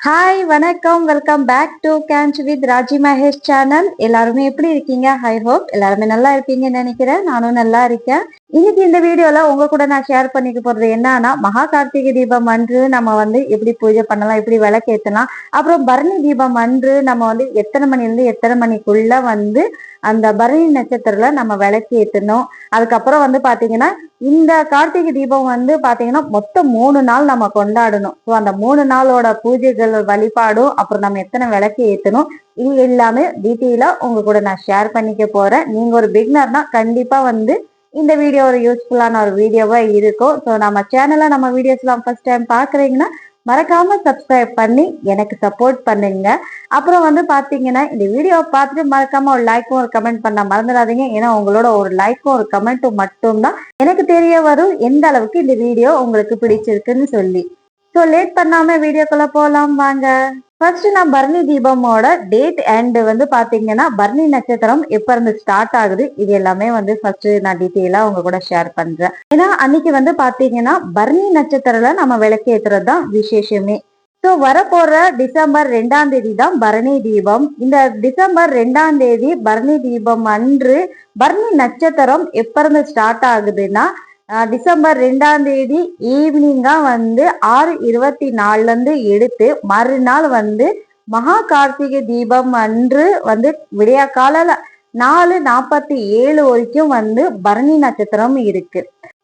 Hi வணக்கம். Welcome back to கேன்ச் with Raji Mahesh channel எல்லாருமே எப்படி இருக்கீங்க? ஹை ஹோப் எல்லாருமே நல்லா இருப்பீங்கன்னு நினைக்கிறேன். நானும் நல்லா இருக்கேன். இன்னைக்கு இந்த வீடியோல உங்க கூட நான் ஷேர் பண்ணிக்க போறது என்னன்னா மகா கார்த்திகை தீபம் அன்று நம்ம வந்து எப்படி பூஜை பண்ணலாம் எப்படி விளக்கேத்தலாம் அப்புறம் பரணி தீபம் அன்று நம்ம வந்து எத்தனை மணில இருந்து எத்தனை மணிக்குள்ள வந்து அந்த பரணி நட்சத்திரத்துல நம்ம விளக்கி ஏத்தணும். அதுக்கப்புறம் வந்து பாத்தீங்கன்னா இந்த கார்த்திகை தீபம் வந்து பாத்தீங்கன்னா மொத்தம் மூணு நாள் நம்ம கொண்டாடணும். ஸோ அந்த மூணு நாளோட பூஜைகள் வழிபாடும் அப்புறம் நம்ம எத்தனை விளக்கு ஏத்தணும் இது எல்லாமே டீட்டெயிலா உங்க கூட நான் ஷேர் பண்ணிக்க போறேன். நீங்க ஒரு பிக்னர்னா கண்டிப்பா வந்து இந்த வீடியோ ஒரு யூஸ்ஃபுல்லான ஒரு வீடியோவா இருக்கும். ஸோ நம்ம சேனலில் நம்ம வீடியோஸ்லாம் ஃபர்ஸ்ட் டைம் பார்க்குறீங்கன்னா மறக்காம சப்ஸ்கிரைப் பண்ணி எனக்கு சப்போர்ட் பண்ணுங்க. அப்புறம் வந்து பாத்தீங்கன்னா இந்த வீடியோவை பார்த்துட்டு மறக்காம ஒரு லைக்கும் ஒரு கமெண்ட் பண்ண மறந்துடாதீங்க. ஏன்னா உங்களோட ஒரு லைக்கும் ஒரு கமெண்ட்டும் மட்டும்தான் எனக்கு தெரிய வரும் எந்த அளவுக்கு இந்த வீடியோ உங்களுக்கு பிடிச்சிருக்குன்னு சொல்லி. ஸோ லேட் பண்ணாம வீடியோக்குள்ள போகலாம் வாங்க. ஃபர்ஸ்ட் நான் பரணி தீபமோட டேட் அண்ட் வந்து பாத்தீங்கன்னா பரணி நட்சத்திரம் எப்ப இருந்து ஸ்டார்ட் ஆகுது இது எல்லாமே வந்து ஃபர்ஸ்ட் நான் டீட்டெயிலா உங்க கூட ஷேர் பண்றேன். ஏன்னா அன்னைக்கு வந்து பாத்தீங்கன்னா பரணி நட்சத்திரம்ல நம்ம விளக்கேத்துறது தான் விசேஷமே. ஸோ வரப்போற டிசம்பர் ரெண்டாம் தேதி தான் பரணி தீபம். இந்த டிசம்பர் ரெண்டாம் தேதி பரணி தீபம் அன்று பரணி நட்சத்திரம் எப்ப இருந்து ஸ்டார்ட் ஆகுதுன்னா டிசம்பர் ரெண்டாம் தேதி ஈவினிங்காக வந்து ஆறு இருபத்தி நாலுலேருந்து எடுத்து மறுநாள் வந்து மகா கார்த்திகை தீபம் அன்று வந்து விடிய நாலு நாற்பத்தி ஏழு வரைக்கும் வந்து பரணி நட்சத்திரம் இருக்கு.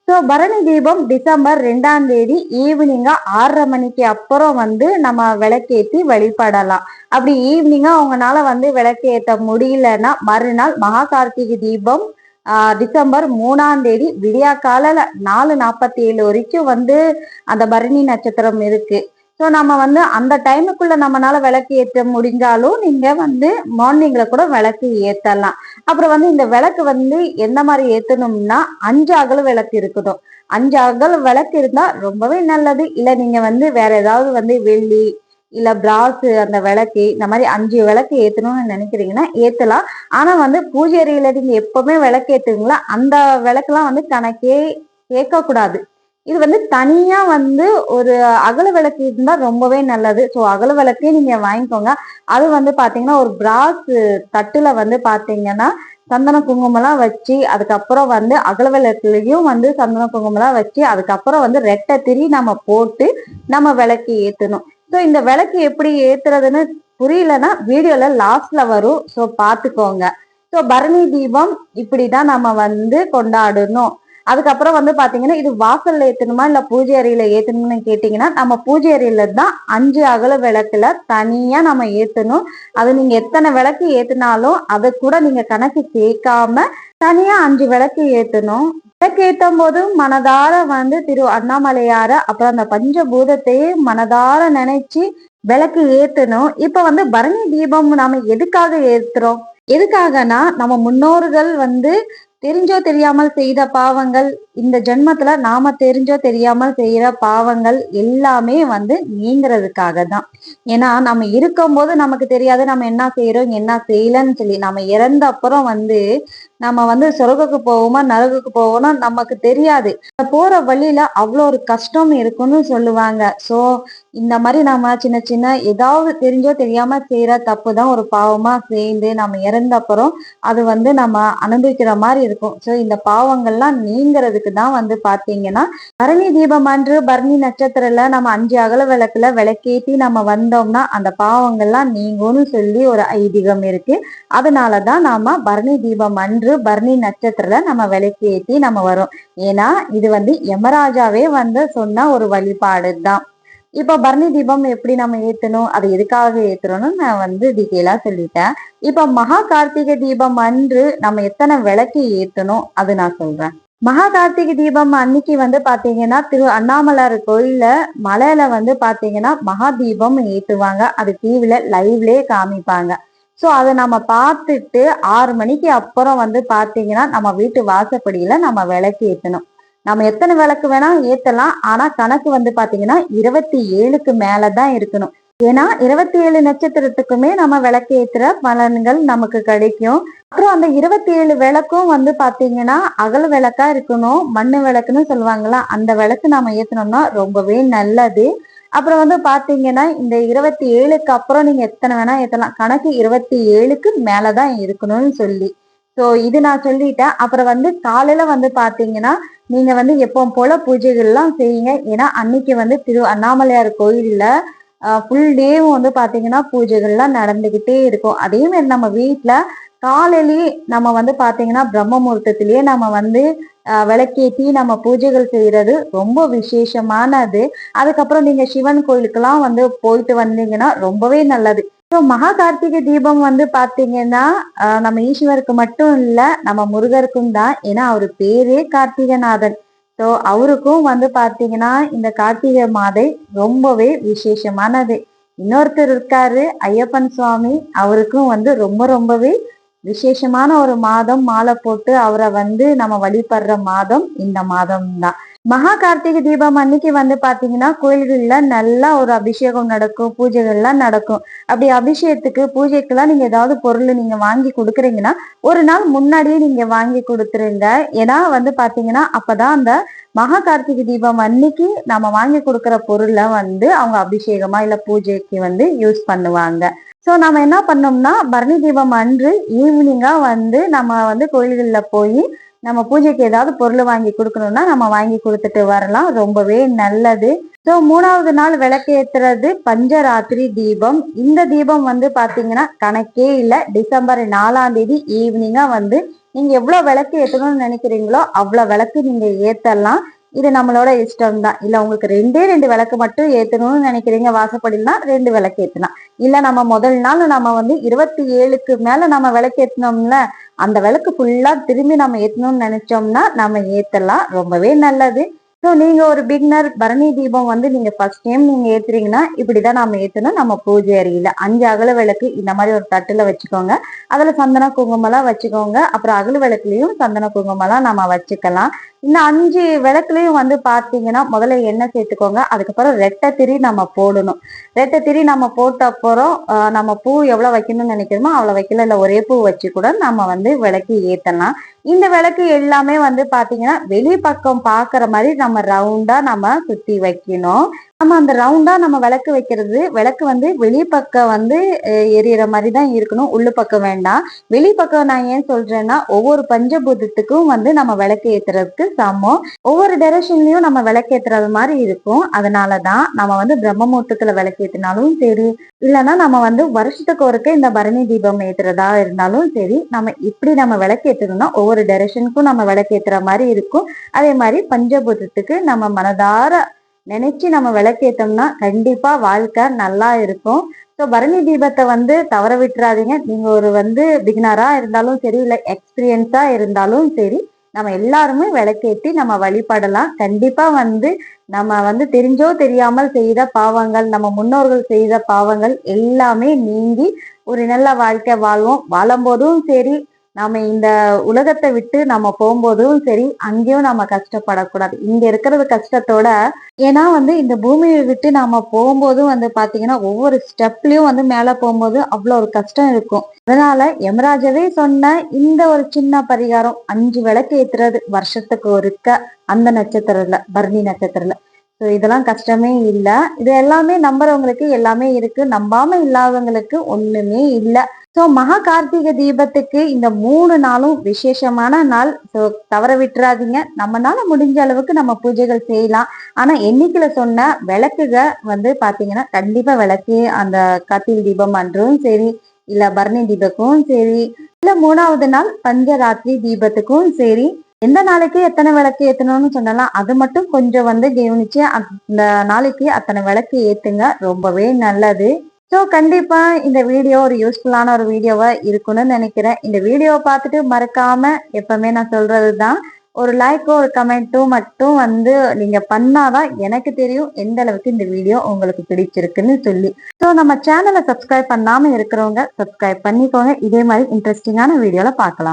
ஸோ பரணி தீபம் டிசம்பர் ரெண்டாம் தேதி ஈவினிங்காக ஆறரை மணிக்கு அப்புறம் வந்து நம்ம விளக்கேற்றி வழிபடலாம். அப்படி ஈவினிங்காக அவங்களால வந்து விளக்கேற்ற முடியலன்னா மறுநாள் மகா கார்த்திகை தீபம் டிசம்பர் மூணாம் தேதி விடியா காலையில நாலு நாற்பத்தி ஏழு வரைக்கும் வந்து அந்த பரணி நட்சத்திரம் இருக்கு. ஸோ நம்ம வந்து அந்த டைமுக்குள்ள நம்மளால விளக்கு ஏற்ற முடிஞ்சாலும் நீங்க வந்து மார்னிங்ல கூட விளக்கு ஏத்தலாம். அப்புறம் வந்து இந்த விளக்கு வந்து எந்த மாதிரி ஏத்தணும்னா அஞ்சு அகல் விளக்கு இருக்கணும் அஞ்சு அகல் விளக்கு இருந்தா ரொம்பவே நல்லது. இல்ல நீங்க வந்து வேற ஏதாவது வந்து வெள்ளி இல்ல பிராஸ் அந்த விளக்கு இந்த மாதிரி அஞ்சு விளக்கு ஏத்தணும்னு நினைக்கிறீங்கன்னா ஏத்தலாம். ஆனா வந்து பூஜை அறையில நீங்க எப்பவுமே விளக்கு ஏத்துவீங்களா? அந்த விளக்குலாம் வந்து கணக்கே கேட்க கூடாது இது வந்து தனியா வந்து ஒரு அகல விளக்கு இருந்தா ரொம்பவே நல்லது. ஸோ அகல விளக்கே நீங்க வாங்கிக்கோங்க. அது வந்து பாத்தீங்கன்னா ஒரு பிராஸ் தட்டுல வந்து பாத்தீங்கன்னா சந்தன குங்குமம்லாம் வச்சு அதுக்கப்புறம் வந்து அகல விளக்குலயும் வந்து சந்தன குங்குமம்லாம் வச்சு அதுக்கப்புறம் வந்து ரெட்டை திரி நம்ம போட்டு நம்ம விளக்கு ஏத்தணும். ஸோ இந்த விளக்கு எப்படி ஏத்துறதுன்னு புரியலன்னா வீடியோல லாஸ்ட்ல வரும். ஸோ பார்த்துக்கோங்க ஸோ பரணி தீபம் இப்படிதான் நம்ம வந்து கொண்டாடணும். அதுக்கப்புறம் வந்து பாத்தீங்கன்னா இது வாசல்ல ஏத்தணுமா இல்ல பூஜை அறையில ஏத்தணும்னு கேட்டீங்கன்னா நம்ம பூஜை அறையில தான் அஞ்சு அகல விளக்குல தனியா நம்ம ஏத்தணும். அது நீங்க எத்தனை விளக்கு ஏத்தினாலும் அதை கூட நீங்க கணக்கு சேர்க்காம தனியா அஞ்சு விளக்கு ஏத்தணும். விளக்கு போது மனதார வந்து திரு அண்ணாமலையார அப்புறம் அந்த பஞ்சபூதத்தையே மனதார நினைச்சு விளக்கு ஏத்தணும். இப்ப வந்து பரணி தீபம் நாம எதுக்காக ஏத்துறோம்? எதுக்காகனா நம்ம முன்னோர்கள் வந்து தெரிஞ்சோ தெரியாமல் செய்த பாவங்கள் இந்த ஜென்மத்துல நாம தெரிஞ்சோ தெரியாமல் செய்யற பாவங்கள் எல்லாமே வந்து நீங்கிறதுக்காக தான் ஏன்னா நம்ம இருக்கும்போது நமக்கு தெரியாது நம்ம என்ன செய்யறோம் என்ன செய்யலன்னு சொல்லி நம்ம இறந்த அப்புறம் வந்து நம்ம வந்து சொர்க்குக்கு போவோமா நரகுக்கு போவோம்னா நமக்கு தெரியாது. போற வழியில அவ்வளோ ஒரு கஷ்டம் இருக்குன்னு சொல்லுவாங்க. சோ இந்த மாதிரி நம்ம சின்ன சின்ன ஏதாவது தெரிஞ்சோ தெரியாம செய்யற தப்பு தான் ஒரு பாவமா சேர்ந்து நம்ம இறந்த அப்புறம் அது வந்து நம்ம அனுபவிக்கிற மாதிரி இருக்கும். ஸோ இந்த பாவங்கள்லாம் நீங்கிறதுக்கு தான் வந்து பாத்தீங்கன்னா பரணி தீபம் அன்று பரணி நட்சத்திரல நம்ம அஞ்சு அகல விளக்குல விளக்கேத்தி நம்ம வந்தோம்னா அந்த பாவங்கள்லாம் நீங்கும்னு சொல்லி ஒரு ஐதீகம் இருக்கு. அதனாலதான் நாம பரணி தீபம் அன்று பரணி நட்சத்திரத்துல நம்ம விளக்கேற்றி நம்ம வரோம். ஏன்னா இது வந்து யமராஜாவே வந்து சொன்ன ஒரு வழிபாடு தான். இப்ப பரணி தீபம் எப்படி நம்ம ஏத்தணும் அதை எதுக்காக ஏத்துறோம்னு நான் வந்து டீட்டெயிலாக சொல்லிட்டேன். இப்ப மகா கார்த்திகை தீபம் அன்று நம்ம எத்தனை விளக்கு ஏத்தணும் அது நான் சொல்றேன். மகா கார்த்திகை தீபம் அன்னைக்கு வந்து பாத்தீங்கன்னா திரு அண்ணாமலையார் கோயில்ல மலையில வந்து பாத்தீங்கன்னா மகா தீபம் ஏத்துவாங்க. அது டிவில லைவ்லயே காமிப்பாங்க. ஸோ அதை நம்ம பார்த்துட்டு ஆறு மணிக்கு அப்புறம் வந்து பாத்தீங்கன்னா நம்ம வீட்டு வாசப்படியில நம்ம விளக்கு ஏற்றணும் நம்ம எத்தனை விளக்கு வேணா ஏத்தலாம். ஆனா கணக்கு வந்து பாத்தீங்கன்னா இருபத்தி ஏழுக்கு மேலதான் இருக்கணும். ஏன்னா இருபத்தி ஏழு நட்சத்திரத்துக்குமே நம்ம விளக்கு ஏத்துற பலன்கள் நமக்கு கிடைக்கும். அப்புறம் அந்த இருபத்தி ஏழு விளக்கும் வந்து பாத்தீங்கன்னா அகல் விளக்கா இருக்கணும் மண்ணு விளக்குன்னு சொல்லுவாங்களா அந்த விளக்கு நாம ஏத்தணும்னா ரொம்பவே நல்லது. அப்புறம் வந்து பாத்தீங்கன்னா இந்த இருபத்தி ஏழுக்கு அப்புறம் நீங்க எத்தனை வேணா ஏத்தலாம். கணக்கு இருபத்தி ஏழுக்கு மேலதான் இருக்கணும்னு சொல்லி. ஸோ இது நான் சொல்லிட்டேன். அப்புறம் வந்து காலையில வந்து பாத்தீங்கன்னா நீங்க வந்து எப்பவும் போல பூஜைகள்லாம் செய்யுங்க. ஏன்னா அன்னைக்கு வந்து திரு அண்ணாமலையார் கோயில்ல ஃபுல் டேவும் வந்து பார்த்தீங்கன்னா பூஜைகள்லாம் நடந்துக்கிட்டே இருக்கும். அதே மாதிரி நம்ம வீட்டில் காலையிலேயே நம்ம வந்து பார்த்தீங்கன்னா பிரம்ம முகூர்த்தத்திலேயே நம்ம வந்து விளக்கேற்றி நம்ம பூஜைகள் செய்கிறது ரொம்ப விசேஷமானது. அதுக்கப்புறம் நீங்கள் சிவன் கோயிலுக்கெல்லாம் வந்து போயிட்டு வந்தீங்கன்னா ரொம்பவே நல்லது. ஸோ மகா கார்த்திகை தீபம் வந்து பார்த்தீங்கன்னா நம்ம ஈஸ்வருக்கு மட்டும் இல்லை நம்ம முருகருக்கும் தான். ஏன்னா அவர் பேரே கார்த்திகநாதன். ஸோ அவருக்கும் வந்து பார்த்தீங்கன்னா இந்த கார்த்திகை மாதை ரொம்பவே விசேஷமானது. இன்னொருத்தர் இருக்காரு ஐயப்பன் சுவாமி. அவருக்கும் வந்து ரொம்ப ரொம்பவே விசேஷமான ஒரு மாதம். மாலை போட்டு அவரை வந்து நம்ம வழிபடுற மாதம் இந்த மாதம் தான் மகா கார்த்திகை தீபம் அன்னைக்கு வந்து பாத்தீங்கன்னா கோயில்கள்ல நல்லா ஒரு அபிஷேகம் நடக்கும் பூஜைகள்லாம் நடக்கும். அப்படி அபிஷேகத்துக்கு பூஜைக்கெல்லாம் நீங்க ஏதாவது பொருள் நீங்க வாங்கி கொடுக்குறீங்கன்னா ஒரு நாள் முன்னாடியே நீங்க வாங்கி கொடுத்துருங்க. ஏன்னா வந்து பாத்தீங்கன்னா அப்பதான் அந்த மகா கார்த்திகை தீபம் அன்னைக்கு நம்ம வாங்கி கொடுக்குற பொருளை வந்து அவங்க அபிஷேகமா இல்ல பூஜைக்கு வந்து யூஸ் பண்ணுவாங்க. ஸோ நம்ம என்ன பண்ணோம்னா பரணி தீபம் அன்று ஈவினிங்கா வந்து நம்ம வந்து கோயில்களில் போய் நம்ம பூஜைக்கு ஏதாவது பொருள் வாங்கி கொடுக்கணும்னா நம்ம வாங்கி கொடுத்துட்டு வரலாம். ரொம்பவே நல்லது. ஸோ மூணாவது நாள் விளக்கேற்றுறது பஞ்சராத்திரி தீபம். இந்த தீபம் வந்து பார்த்தீங்கன்னா கணக்கே இல்லை. டிசம்பர் நாலாம் தேதி ஈவினிங்காக வந்து நீங்கள் எவ்வளோ விளக்கு ஏற்றணும்னு நினைக்கிறீங்களோ அவ்வளோ விளக்கு நீங்கள் ஏற்றலாம் இது நம்மளோட இஷ்டம் தான் இல்லை உங்களுக்கு ரெண்டே ரெண்டு விளக்கு மட்டும் ஏற்றணும்னு நினைக்கிறீங்க வாசப்படினா ரெண்டு விளக்கு ஏற்றலாம் இல்லை நம்ம முதல் நாள் நம்ம வந்து இருபத்தி ஏழுக்கு மேலே நம்ம விளக்கு ஏற்றினோம்ல அந்த விளக்கு ஃபுல்லா திரும்பி நம்ம ஏத்தணும்னு நினைச்சோம்னா நம்ம ஏத்தலாம். ரொம்பவே நல்லது. ஸோ நீங்க ஒரு பிக்னர் பரணி தீபம் வந்து நீங்க ஃபர்ஸ்ட் டைம் நீங்க ஏத்துறீங்கன்னா இப்படிதான் நாம ஏத்தணும். நம்ம பூஜை அறையில அஞ்சு அகல விளக்கு இந்த மாதிரி ஒரு தட்டுல வச்சுக்கோங்க. அதுல சந்தன குங்குமம்லாம் வச்சுக்கோங்க. அப்புறம் அகல விளக்குலயும் சந்தன குங்குமம்லாம் நம்ம வச்சுக்கலாம். இந்த அஞ்சு விளக்குலயும் வந்து பாத்தீங்கன்னா முதல்ல எண்ணெய் சேர்த்துக்கோங்க. அதுக்கப்புறம் ரெட்டை திரி நம்ம போடணும். ரெட்டை திரி நம்ம போட்ட அப்புறம் நம்ம பூ எவ்வளவு வைக்கணும்னு நினைக்கிறோமோ அவ்வளவு வைக்கல. இல்ல ஒரே பூ வச்சு கூட நம்ம வந்து விளக்கு ஏத்தலாம். இந்த விளக்கு எல்லாமே வந்து பாத்தீங்கன்னா வெளி பக்கம் பாக்குற மாதிரி நம்ம ரவுண்டா நம்ம சுத்தி வைக்கணும். நம்ம அந்த ரவுண்டா நம்ம விளக்கு வைக்கிறது விளக்கு வந்து வெளிப்பக்கம் வந்து எரியற மாதிரி தான் இருக்கணும். உள்ளு பக்கம் வேண்டாம். வெளிப்பக்கம் நான் ஏன் சொல்றேன்னா ஒவ்வொரு பஞ்சபூதத்துக்கும் வந்து நம்ம விளக்கு ஏத்துறதுக்கு சமம். ஒவ்வொரு டைரக்ஷன்லயும் நம்ம விளக்கு ஏத்துறது மாதிரி இருக்கும். அதனாலதான் நம்ம வந்து பிரம்மமூர்த்தத்துல விளக்கு ஏத்தினாலும் சரி இல்லைன்னா நம்ம வந்து வருஷத்துக்கு ஒருக்க இந்த பரணி தீபம் ஏத்துறதா இருந்தாலும் சரி நம்ம இப்படி நம்ம விளக்கு ஏற்றணும்னா ஒவ்வொரு டைரக்ஷனுக்கும் நம்ம விளக்கு ஏத்துற மாதிரி இருக்கும். அதே மாதிரி பஞ்சபூதத்துக்கு நம்ம மனதார நினைச்சு நம்ம விளக்கேற்றோம்னா கண்டிப்பா வாழ்க்கை நல்லா இருக்கும். ஸோ பரணி தீபத்தை வந்து தவற விட்டுறாதீங்க. நீங்க ஒரு வந்து பிகினரா இருந்தாலும் சரி இல்லை எக்ஸ்பீரியன்ஸா இருந்தாலும் சரி நம்ம எல்லாருமே விளக்கேற்றி நம்ம வழிபடலாம். கண்டிப்பா வந்து நம்ம வந்து தெரிஞ்சோ தெரியாமல் செய்த பாவங்கள் நம்ம முன்னோர்கள் செய்த பாவங்கள் எல்லாமே நீங்கி ஒரு நல்ல வாழ்க்கை வாழ்வோம். வாழும் போதும் சரி நம்ம இந்த உலகத்தை விட்டு நம்ம போகும்போதும் சரி அங்கேயும் நம்ம கஷ்டப்படக்கூடாது. இங்க இருக்கிறது கஷ்டத்தோட ஏன்னா வந்து இந்த பூமியை விட்டு நாம போகும்போதும் வந்து பாத்தீங்கன்னா ஒவ்வொரு ஸ்டெப்லயும் வந்து மேல போகும்போது அவ்வளவு ஒரு கஷ்டம் இருக்கும். அதனால யமராஜவே சொன்ன இந்த ஒரு சின்ன பரிகாரம் அஞ்சு விளக்கு ஏத்துறது வருஷத்துக்கு ஒருக்க அந்த நட்சத்திரத்துல பரணி நட்சத்திரத்துல. ஸோ இதெல்லாம் கஷ்டமே இல்லை. இது எல்லாமே நம்புறவங்களுக்கு எல்லாமே இருக்கு. நம்பாம இல்லாதவங்களுக்கு ஒண்ணுமே இல்லை. ஸோ மகா கார்த்திகை தீபத்துக்கு இந்த மூணு நாளும் விசேஷமான நாள். ஸோ தவற விட்டுறாதீங்க. நம்மனால முடிஞ்ச அளவுக்கு நம்ம பூஜைகள் செய்யலாம். ஆனா எண்ணிக்கையில சொன்ன விளக்குக வந்து பாத்தீங்கன்னா கண்டிப்பா விளக்கு அந்த கத்தில் தீபம் அன்றும் சரி இல்ல பரணி தீபக்கும் சரி இல்ல மூணாவது நாள் பஞ்சராத்திரி தீபத்துக்கும் சரி எந்த நாளைக்கு எத்தனை விளக்கு ஏத்தணும்னு சொன்னலாம் அது மட்டும் கொஞ்சம் வந்து கவனிச்சு அந்த நாளைக்கு அத்தனை விளக்கு ஏத்துங்க. ரொம்பவே நல்லது. ஸோ கண்டிப்பா இந்த வீடியோ ஒரு யூஸ்ஃபுல்லான ஒரு வீடியோவா இருக்கும்னு நினைக்கிறேன். இந்த வீடியோவை பார்த்துட்டு மறக்காம எப்பவுமே நான் சொல்றது தான் ஒரு லைக்கோ ஒரு கமெண்ட்டும் மட்டும் வந்து நீங்க பண்ணாதான் எனக்கு தெரியும் எந்த அளவுக்கு இந்த வீடியோ உங்களுக்கு பிடிச்சிருக்குன்னு சொல்லி. ஸோ நம்ம சேனலை சப்ஸ்கிரைப் பண்ணாம இருக்கிறவங்க சப்ஸ்கிரைப் பண்ணிக்கோங்க. இதே மாதிரி இன்ட்ரெஸ்டிங்கான வீடியோல பார்க்கலாம்.